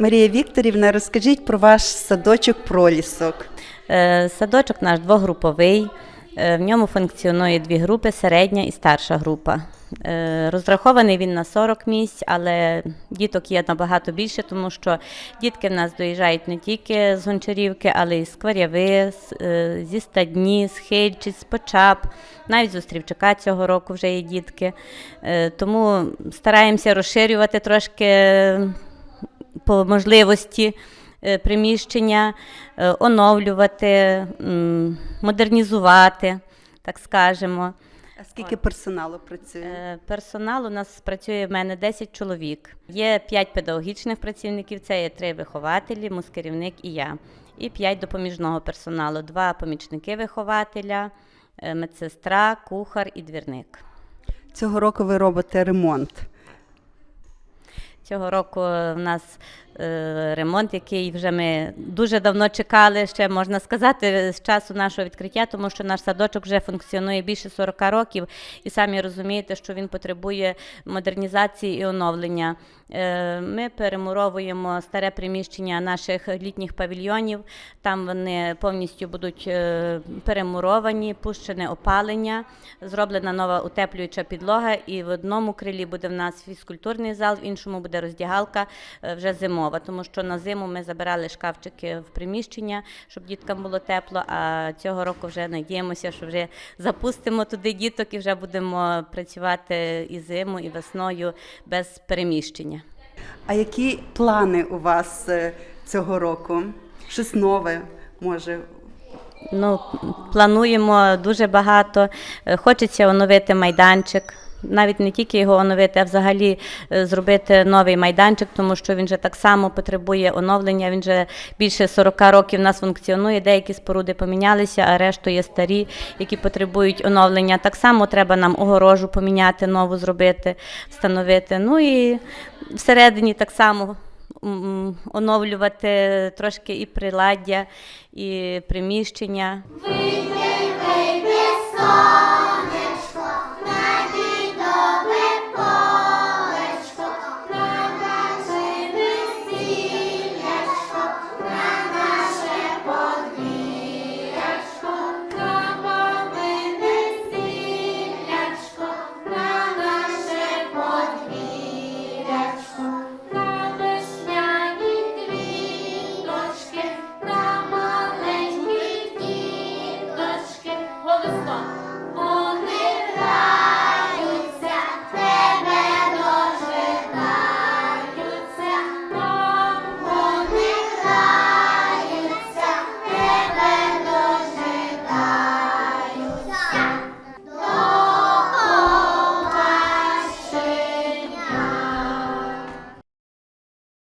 Марія Вікторівна, розкажіть про ваш садочок пролісок. Е, Садочок наш двогруповий. Е, В ньому функціонує дві групи середня і старша група. Е, Розрахований він на 40 місць, але діток є набагато більше, тому що дітки в нас доїжджають не тільки з Гончарівки, але й з Кваряви, зі Стадні, з Хильчиць, з Почап. Навіть з Острівчака цього року вже є дітки. Тому стараємося розширювати трошки по можливості е, приміщення, е, оновлювати, модернізувати, так скажемо. А скільки персоналу працює? Е, Персонал у нас працює в мене 10 чоловік. Є 5 педагогічних працівників, це є 3 вихователі, мускерівник і я. І 5 допоміжного персоналу, 2 помічники вихователя, медсестра, кухар і двірник. Цього року ви робите ремонт. Цього року в нас е, ремонт, який вже ми дуже давно чекали, ще можна сказати, з часу нашого відкриття, тому що наш садочок вже функціонує більше 40 років, і самі розумієте, що він потребує модернізації і оновлення. Е, ми перемуровуємо старе приміщення наших літніх павільйонів. Там вони повністю будуть е, перемуровані, пущене опалення, зроблена нова утеплююча підлога. І в одному крилі буде в нас фізкультурний зал, в іншому буде роздягалка е, вже зимова, тому що на зиму ми забирали шкафчики в приміщення, щоб діткам було тепло. А цього року вже надіємося, що вже запустимо туди діток і вже будемо працювати і зиму, і весною без переміщення. А які плани у вас е, цього року? Щось нове може? Ну, плануємо дуже багато. Е, Хочеться оновити майданчик. Навіть не тільки його оновити, а взагалі е, зробити новий майданчик, тому що він же так само потребує оновлення. Він же більше 40 років в нас функціонує. Деякі споруди помінялися, а решту є старі, які потребують оновлення. Так само треба нам огорожу поміняти, нову зробити, встановити. Ну і всередині так само оновлювати трошки і приладдя, і приміщення.